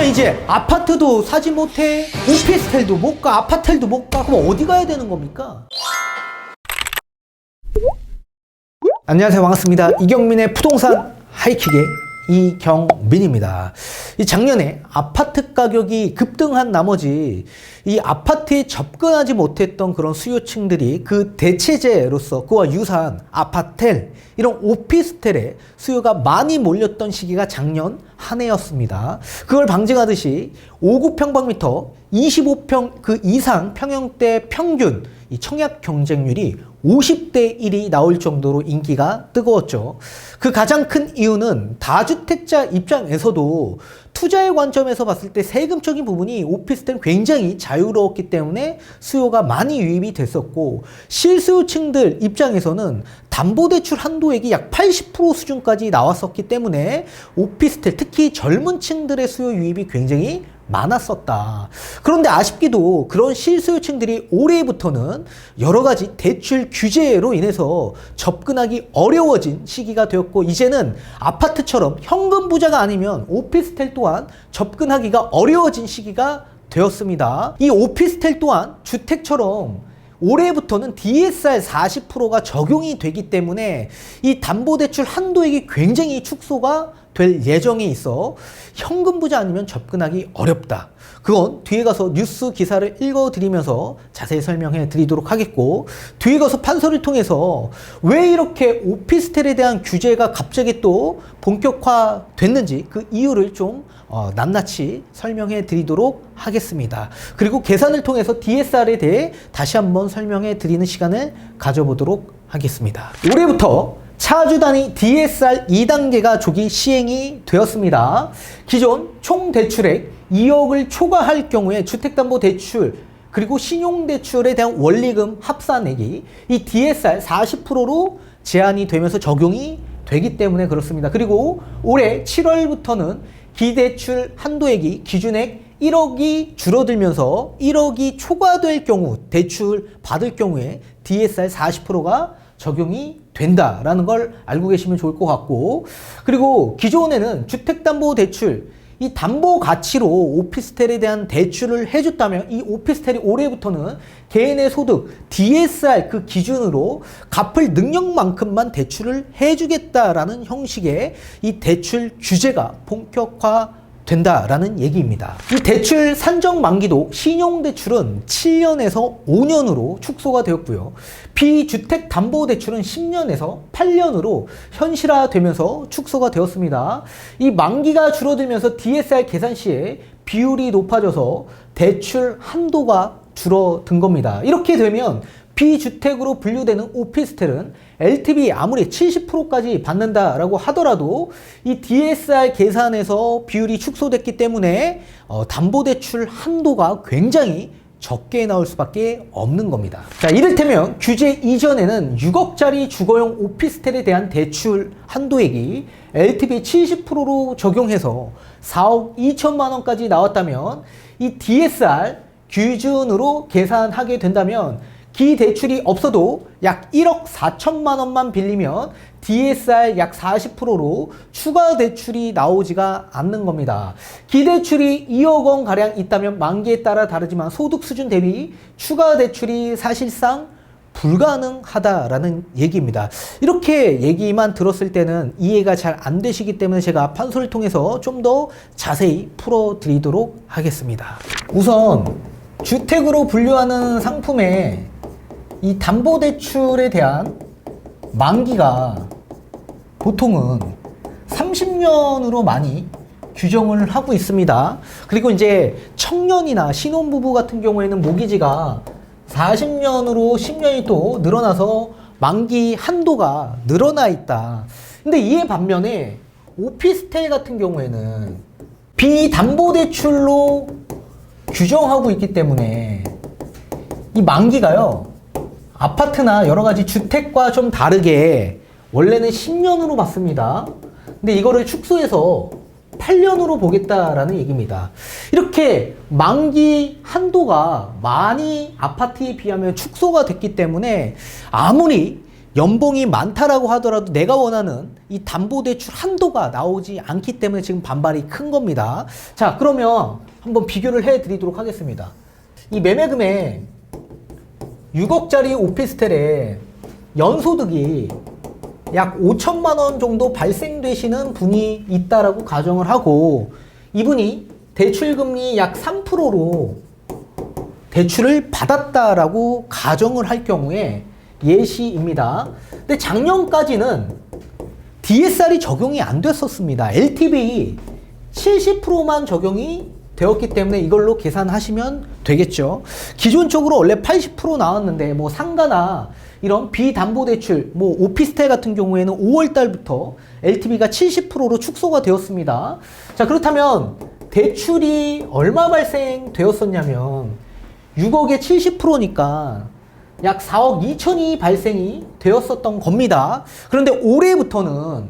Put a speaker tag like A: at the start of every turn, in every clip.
A: 그러면 이제 아파트도 사지 못해, 오피스텔도 못 가, 아파텔도 못 가. 그럼 어디 가야 되는 겁니까? 안녕하세요. 반갑습니다. 이경민의 부동산 하이킥의 이경민입니다. 이 작년에 아파트 가격이 급등한 나머지 이 아파트에 접근하지 못했던 그런 수요층들이 그 대체제로서 그와 유사한 아파텔 이런 오피스텔에 수요가 많이 몰렸던 시기가 작년 한 해였습니다. 그걸 방증하듯이 5구 평방미터 25평 그 이상 평형대 평균 이 청약 경쟁률이 50대 1이 나올 정도로 인기가 뜨거웠죠. 그 가장 큰 이유는 다주택자 입장에서도 투자의 관점에서 봤을 때 세금적인 부분이 오피스텔은 굉장히 자유로웠기 때문에 수요가 많이 유입이 됐었고 실수요층들 입장에서는 담보대출 한도액이 약 80% 수준까지 나왔었기 때문에 오피스텔 특히 젊은 층들의 수요 유입이 굉장히 많았었다. 그런데 아쉽게도 그런 실수요층들이 올해부터는 여러 가지 대출 규제로 인해서 접근하기 어려워진 시기가 되었고 이제는 아파트처럼 현금 부자가 아니면 오피스텔 또한 접근하기가 어려워진 시기가 되었습니다. 이 오피스텔 또한 주택처럼 올해부터는 DSR 40%가 적용이 되기 때문에 이 담보대출 한도액이 굉장히 축소가 될 예정에 있어 현금 부자 아니면 접근하기 어렵다. 그건 뒤에 가서 뉴스 기사를 읽어드리면서 자세히 설명해 드리도록 하겠고 뒤에 가서 판서를 통해서 왜 이렇게 오피스텔에 대한 규제가 갑자기 또 본격화 됐는지 그 이유를 좀 어, 낱낱이 설명해 드리도록 하겠습니다. 그리고 계산을 통해서 DSR에 대해 다시 한번 설명해 드리는 시간을 가져보도록 하겠습니다. 올해부터 차주 단위 DSR 2단계가 조기 시행이 되었습니다. 기존 총 대출액 2억을 초과할 경우에 주택담보대출 그리고 신용대출에 대한 원리금 합산액이 이 DSR 40%로 제한이 되면서 적용이 되기 때문에 그렇습니다. 그리고 올해 7월부터는 기대출 한도액이 기준액 1억이 줄어들면서 1억이 초과될 경우 대출 받을 경우에 DSR 40%가 적용이 된다라는 걸 알고 계시면 좋을 것 같고 그리고 기존에는 주택담보대출 이 담보 가치로 오피스텔에 대한 대출을 해줬다면 이 오피스텔이 올해부터는 개인의 소득 DSR 그 기준으로 갚을 능력만큼만 대출을 해주겠다라는 형식의 이 대출 규제가 본격화 된다라는 얘기입니다. 이 대출 산정 만기도 신용대출은 7년에서 5년으로 축소가 되었고요. 비주택 담보대출은 10년에서 8년으로 현실화되면서 축소가 되었습니다. 이 만기가 줄어들면서 DSR 계산 시에 비율이 높아져서 대출 한도가 줄어든 겁니다. 이렇게 되면 비주택으로 분류되는 오피스텔은 LTV 아무리 70%까지 받는다라고 하더라도 이 DSR 계산에서 비율이 축소됐기 때문에 어, 담보대출 한도가 굉장히 적게 나올 수밖에 없는 겁니다. 자, 이를테면 규제 이전에는 6억짜리 주거용 오피스텔에 대한 대출 한도액이 LTV 70%로 적용해서 4억 2천만 원까지 나왔다면 이 DSR 기준으로 계산하게 된다면 기대출이 없어도 약 1억 4천만 원만 빌리면 DSR 약 40%로 추가 대출이 나오지가 않는 겁니다. 기대출이 2억 원 가량 있다면 만기에 따라 다르지만 소득 수준 대비 추가 대출이 사실상 불가능하다라는 얘기입니다. 이렇게 얘기만 들었을 때는 이해가 잘 안 되시기 때문에 제가 판소를 통해서 좀 더 자세히 풀어드리도록 하겠습니다. 우선 주택으로 분류하는 상품에 이 담보대출에 대한 만기가 보통은 30년으로 많이 규정을 하고 있습니다. 그리고 이제 청년이나 신혼부부 같은 경우에는 모기지가 40년으로 10년이 또 늘어나서 만기 한도가 늘어나 있다. 근데 이에 반면에 오피스텔 같은 경우에는 비담보대출로 규정하고 있기 때문에 이 만기가요. 아파트나 여러 가지 주택과 좀 다르게 원래는 10년으로 봤습니다. 근데 이거를 축소해서 8년으로 보겠다라는 얘기입니다. 이렇게 만기 한도가 많이 아파트에 비하면 축소가 됐기 때문에 아무리 연봉이 많다라고 하더라도 내가 원하는 이 담보대출 한도가 나오지 않기 때문에 지금 반발이 큰 겁니다. 자, 그러면 한번 비교를 해 드리도록 하겠습니다. 이 매매금액 6억짜리 오피스텔에 연소득이 약 5천만 원 정도 발생되시는 분이 있다라고 가정을 하고 이분이 대출금리 약 3%로 대출을 받았다라고 가정을 할 경우에 예시입니다. 근데 작년까지는 DSR이 적용이 안 됐었습니다. LTV 70%만 적용이 되었기 때문에 이걸로 계산하시면 되겠죠. 기존적으로 원래 80% 나왔는데 뭐 상가나 이런 비담보대출, 뭐 오피스텔 같은 경우에는 5월 달부터 LTV가 70%로 축소가 되었습니다. 자, 그렇다면 대출이 얼마 발생되었었냐면 6억에 70%니까 약 4억 2천이 발생이 되었었던 겁니다. 그런데 올해부터는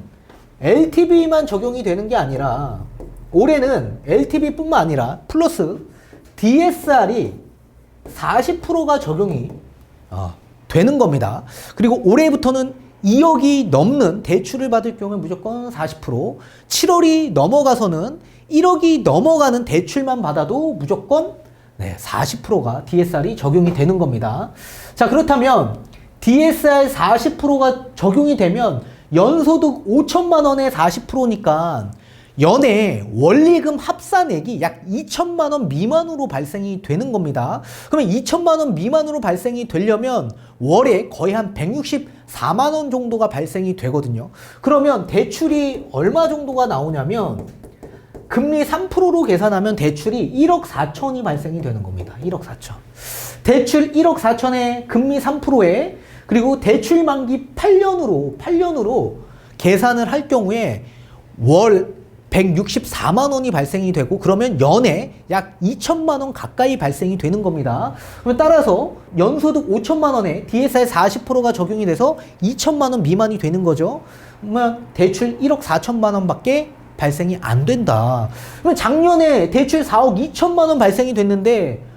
A: LTV만 적용이 되는 게 아니라 올해는 LTV뿐만 아니라 플러스 DSR이 40%가 적용이 어, 되는 겁니다. 그리고 올해부터는 2억이 넘는 대출을 받을 경우에 무조건 40%, 7월이 넘어가서는 1억이 넘어가는 대출만 받아도 무조건 네, 40%가 DSR이 적용이 되는 겁니다. 자, 그렇다면 DSR 40%가 적용이 되면 연소득 5천만 원에 40%니까 연애 원리금 합산액이 약 2천만 원 미만으로 발생이 되는 겁니다. 그러면 2천만 원 미만으로 발생이 되려면 월에 거의 한 164만 원 정도가 발생이 되거든요. 그러면 대출이 얼마 정도가 나오냐면 금리 3%로 계산하면 대출이 1억 4천이 발생이 되는 겁니다. 1억 4천. 대출 1억 4천에 금리 3%에 그리고 대출 만기 8년으로 8년으로 계산을 할 경우에 월 164만 원이 발생이 되고 그러면 연에 약 2천만 원 가까이 발생이 되는 겁니다. 그럼 따라서 연소득 5천만 원에 DSR 40%가 적용이 돼서 2천만 원 미만이 되는 거죠. 그러면 대출 1억 4천만 원밖에 발생이 안 된다. 그럼 작년에 대출 4억 2천만 원 발생이 됐는데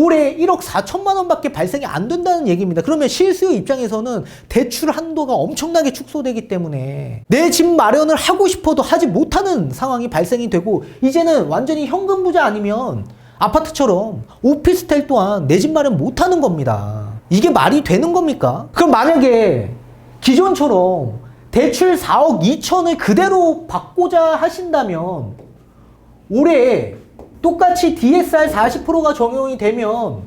A: 올해 1억 4천만 원밖에 발생이 안 된다는 얘기입니다. 그러면 실수요 입장에서는 대출 한도가 엄청나게 축소되기 때문에 내 집 마련을 하고 싶어도 하지 못하는 상황이 발생이 되고 이제는 완전히 현금 부자 아니면 아파트처럼 오피스텔 또한 내 집 마련 못하는 겁니다. 이게 말이 되는 겁니까? 그럼 만약에 기존처럼 대출 4억 2천을 그대로 받고자 하신다면 올해 똑같이 DSR 40%가 적용이 되면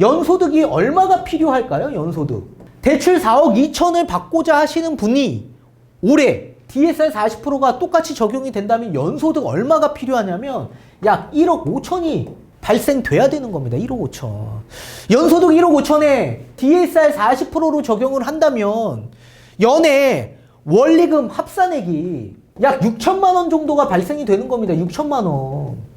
A: 연소득이 얼마가 필요할까요? 연소득. 대출 4억 2천을 받고자 하시는 분이 올해 DSR 40%가 똑같이 적용이 된다면 연소득 얼마가 필요하냐면 약 1억 5천이 발생돼야 되는 겁니다. 1억 5천. 연소득 1억 5천에 DSR 40%로 적용을 한다면 연에 원리금 합산액이 약 6천만 원 정도가 발생이 되는 겁니다. 6천만 원.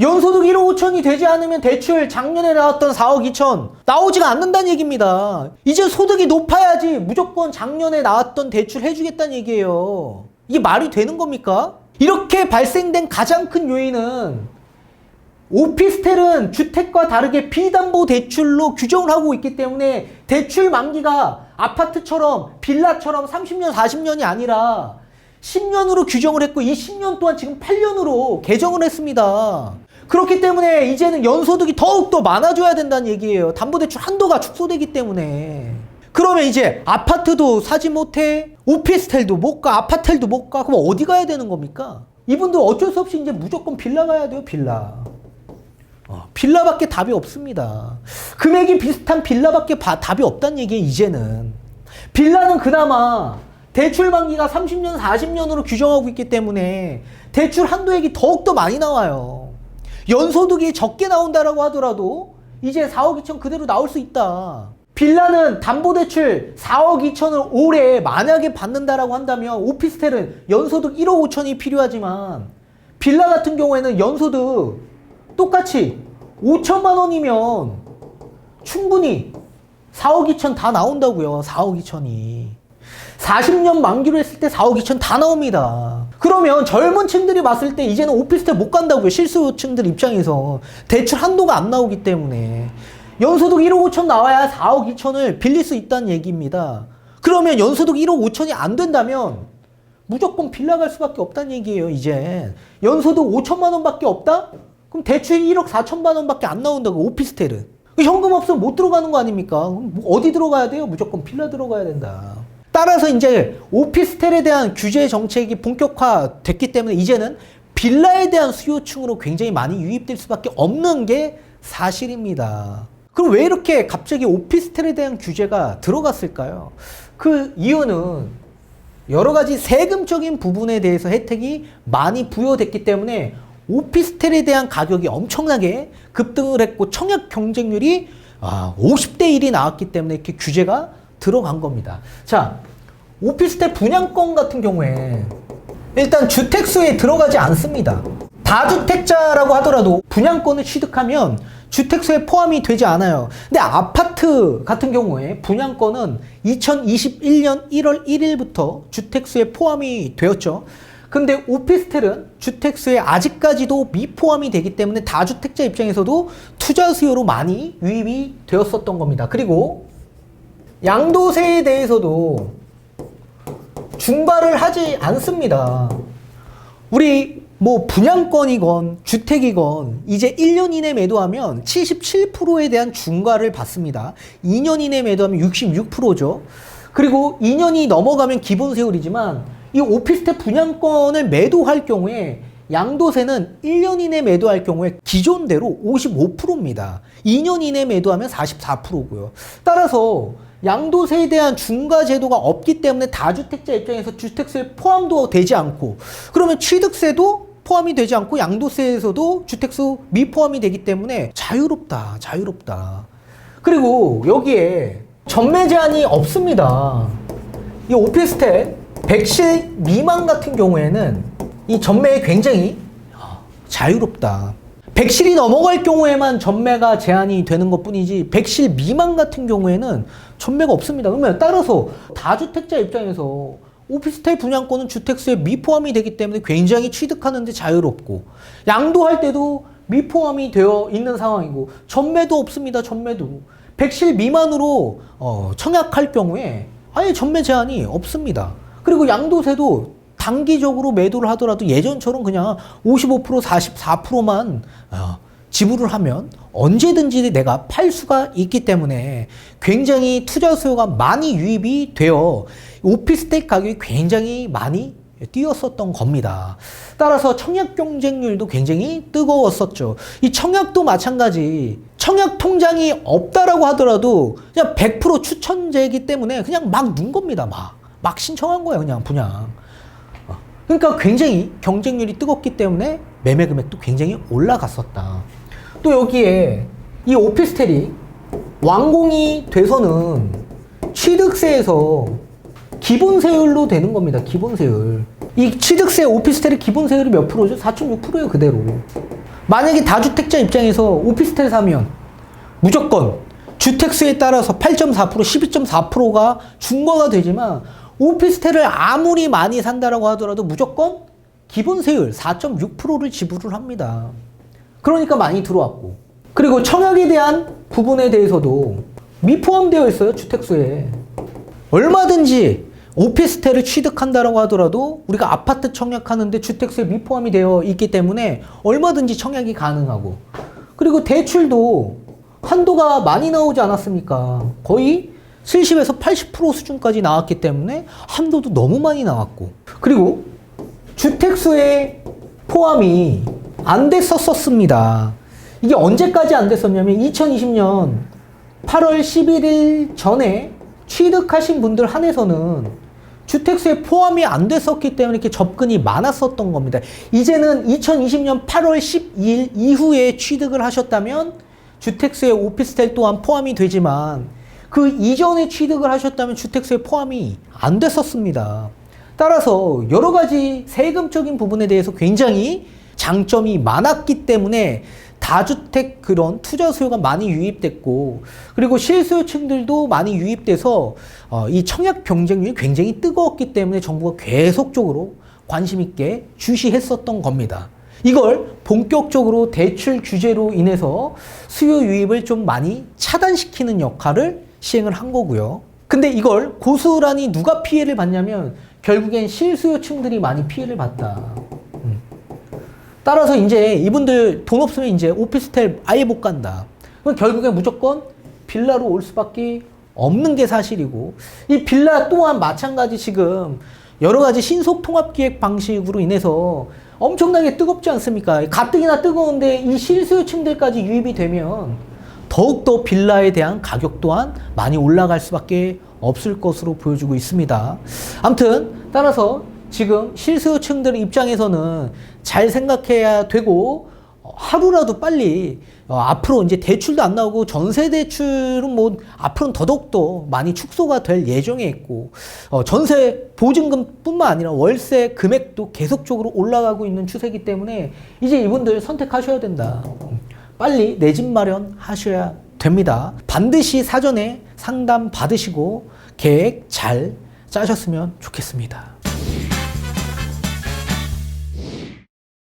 A: 연소득 1억 5천이 되지 않으면 대출 작년에 나왔던 4억 2천 나오지가 않는다는 얘기입니다. 이제 소득이 높아야지 무조건 작년에 나왔던 대출 해주겠다는 얘기예요. 이게 말이 되는 겁니까? 이렇게 발생된 가장 큰 요인은 오피스텔은 주택과 다르게 비담보 대출로 규정을 하고 있기 때문에 대출 만기가 아파트처럼 빌라처럼 30년, 40년이 아니라 10년으로 규정을 했고 이 10년 동안 지금 8년으로 개정을 했습니다. 그렇기 때문에 이제는 연소득이 더욱더 많아져야 된다는 얘기예요. 담보대출 한도가 축소되기 때문에. 그러면 이제 아파트도 사지 못해, 오피스텔도 못 가, 아파텔도 못 가, 그럼 어디 가야 되는 겁니까? 이분들 어쩔 수 없이 이제 무조건 빌라 가야 돼요, 빌라. 어, 빌라밖에 답이 없습니다. 금액이 비슷한 빌라밖에 바- 답이 없다는 얘기예요, 이제는. 빌라는 그나마 대출 만기가 30년, 40년으로 규정하고 있기 때문에 대출 한도액이 더욱더 많이 나와요. 연소득이 적게 나온다라고 하더라도 이제 4억 2천 그대로 나올 수 있다. 빌라는 담보대출 4억 2천을 올해 만약에 받는다라고 한다면 오피스텔은 연소득 1억 5천이 필요하지만 빌라 같은 경우에는 연소득 똑같이 5천만 원이면 충분히 4억 2천 다 나온다고요. 4억 2천이. 40년 만기로 했을 때 4억 2천 다 나옵니다. 그러면 젊은 층들이 봤을 때 이제는 오피스텔 못 간다고요. 실수층들 입장에서. 대출 한도가 안 나오기 때문에. 연소득 1억 5천 나와야 4억 2천을 빌릴 수 있다는 얘기입니다. 그러면 연소득 1억 5천이 안 된다면 무조건 빌라 갈 수밖에 없다는 얘기예요, 이제. 연소득 5천만 원밖에 없다? 그럼 대출 1억 4천만 원밖에 안 나온다고, 오피스텔은. 그 현금 없으면 못 들어가는 거 아닙니까? 뭐 어디 들어가야 돼요? 무조건 빌라 들어가야 된다. 따라서 이제 오피스텔에 대한 규제 정책이 본격화 됐기 때문에 이제는 빌라에 대한 수요층으로 굉장히 많이 유입될 수밖에 없는 게 사실입니다. 그럼 왜 이렇게 갑자기 오피스텔에 대한 규제가 들어갔을까요? 그 이유는 여러 가지 세금적인 부분에 대해서 혜택이 많이 부여됐기 때문에 오피스텔에 대한 가격이 엄청나게 급등을 했고 청약 경쟁률이 아, 50대 1이 나왔기 때문에 이렇게 규제가 들어간 겁니다. 자, 오피스텔 분양권 같은 경우에 일단 주택수에 들어가지 않습니다. 다주택자라고 하더라도 분양권을 취득하면 주택수에 포함이 되지 않아요. 근데 아파트 같은 경우에 분양권은 2021년 1월 1일부터 주택수에 포함이 되었죠. 근데 오피스텔은 주택수에 아직까지도 미포함이 되기 때문에 다주택자 입장에서도 투자 수요로 많이 유입이 되었었던 겁니다. 그리고 양도세에 대해서도 중과를 하지 않습니다. 우리 뭐 분양권이건 주택이건 이제 1년 이내 매도하면 77%에 대한 중과를 받습니다. 2년 이내 매도하면 66%죠. 그리고 2년이 넘어가면 기본 세율이지만 이 오피스텔 분양권을 매도할 경우에 양도세는 1년 이내 매도할 경우에 기존대로 55%입니다. 2년 이내 매도하면 44%고요. 따라서 양도세에 대한 중과 제도가 없기 때문에 다주택자 입장에서 주택세에 포함도 되지 않고 그러면 취득세도 포함이 되지 않고 양도세에서도 주택수 미포함이 되기 때문에 자유롭다. 자유롭다. 그리고 여기에 전매 제한이 없습니다. 이 오피스텔 100실 미만 같은 경우에는 이 전매에 굉장히 자유롭다. 100실이 넘어갈 경우에만 전매가 제한이 되는 것 뿐이지 100실 미만 같은 경우에는 전매가 없습니다. 그러면 따라서 다주택자 입장에서 오피스텔 분양권은 주택수에 미포함이 되기 때문에 굉장히 취득하는데 자유롭고 양도할 때도 미포함이 되어 있는 상황이고 전매도 없습니다. 전매도 100실 미만으로 어, 청약할 경우에 아예 전매 제한이 없습니다. 그리고 양도세도 단기적으로 매도를 하더라도 예전처럼 그냥 55% 44%만 어, 지불을 하면 언제든지 내가 팔 수가 있기 때문에 굉장히 투자 수요가 많이 유입이 되어 오피스텔 가격이 굉장히 많이 뛰었었던 겁니다. 따라서 청약 경쟁률도 굉장히 뜨거웠었죠. 이 청약도 마찬가지. 청약 통장이 없다라고 하더라도 그냥 100% 추천제이기 때문에 그냥 막 넣은 겁니다. 막. 막 신청한 거예요. 그냥 분양. 어. 그러니까 굉장히 경쟁률이 뜨겁기 때문에 매매 금액도 굉장히 올라갔었다. 또 여기에 이 오피스텔이 완공이 돼서는 취득세에서 기본 세율로 되는 겁니다. 기본 세율. 이 취득세 오피스텔의 기본 세율이 몇 프로죠? 4.6%예요, 그대로. 만약에 다주택자 입장에서 오피스텔 사면 무조건 주택수에 따라서 8.4%, 12.4%가 중과가 되지만 오피스텔을 아무리 많이 산다라고 하더라도 무조건 기본 세율 4.6%를 지불을 합니다. 그러니까 많이 들어왔고. 그리고 청약에 대한 부분에 대해서도 미포함되어 있어요, 주택수에. 얼마든지 오피스텔을 취득한다라고 하더라도 우리가 아파트 청약하는데 주택수에 미포함이 되어 있기 때문에 얼마든지 청약이 가능하고 그리고 대출도 한도가 많이 나오지 않았습니까? 거의 70에서 80% 수준까지 나왔기 때문에 한도도 너무 많이 나왔고 그리고 주택수의 포함이 안 됐었습니다. 이게 언제까지 안 됐었냐면 2020년 8월 11일 전에 취득하신 분들 한해서는 주택수에 포함이 안 됐었기 때문에 이렇게 접근이 많았었던 겁니다. 이제는 2020년 8월 12일 이후에 취득을 하셨다면 주택수에 오피스텔 또한 포함이 되지만 그 이전에 취득을 하셨다면 주택수에 포함이 안 됐었습니다. 따라서 여러 가지 세금적인 부분에 대해서 굉장히 장점이 많았기 때문에 다주택 그런 투자 수요가 많이 유입됐고 그리고 실수요층들도 많이 유입돼서 어, 이 청약 경쟁률이 굉장히 뜨거웠기 때문에 정부가 계속적으로 관심 있게 주시했었던 겁니다. 이걸 본격적으로 대출 규제로 인해서 수요 유입을 좀 많이 차단시키는 역할을 시행을 한 거고요. 근데 이걸 고스란히 누가 피해를 봤냐면 결국엔 실수요층들이 많이 피해를 봤다. 음. 따라서 이제 이분들 돈 없으면 이제 오피스텔 아예 못 간다. 그럼 결국엔 무조건 빌라로 올 수밖에 없는 게 사실이고 이 빌라 또한 마찬가지 지금 여러 가지 신속 통합 기획 방식으로 인해서 엄청나게 뜨겁지 않습니까? 가뜩이나 뜨거운데 이 실수요층들까지 유입이 되면 더욱더 빌라에 대한 가격 또한 많이 올라갈 수밖에 없을 것으로 보여지고 있습니다. 아무튼 따라서 지금 실수요층들 입장에서는 잘 생각해야 되고 어, 하루라도 빨리 어, 앞으로 이제 대출도 안 나오고 전세 대출은 뭐 앞으로는 더더욱더 많이 축소가 될 예정에 있고 어, 전세 보증금뿐만 아니라 월세 금액도 계속적으로 올라가고 있는 추세이기 때문에 이제 이분들 선택하셔야 된다. 빨리 내 집 마련 하셔야 됩니다. 반드시 사전에 상담 받으시고 계획 잘 짜셨으면 좋겠습니다.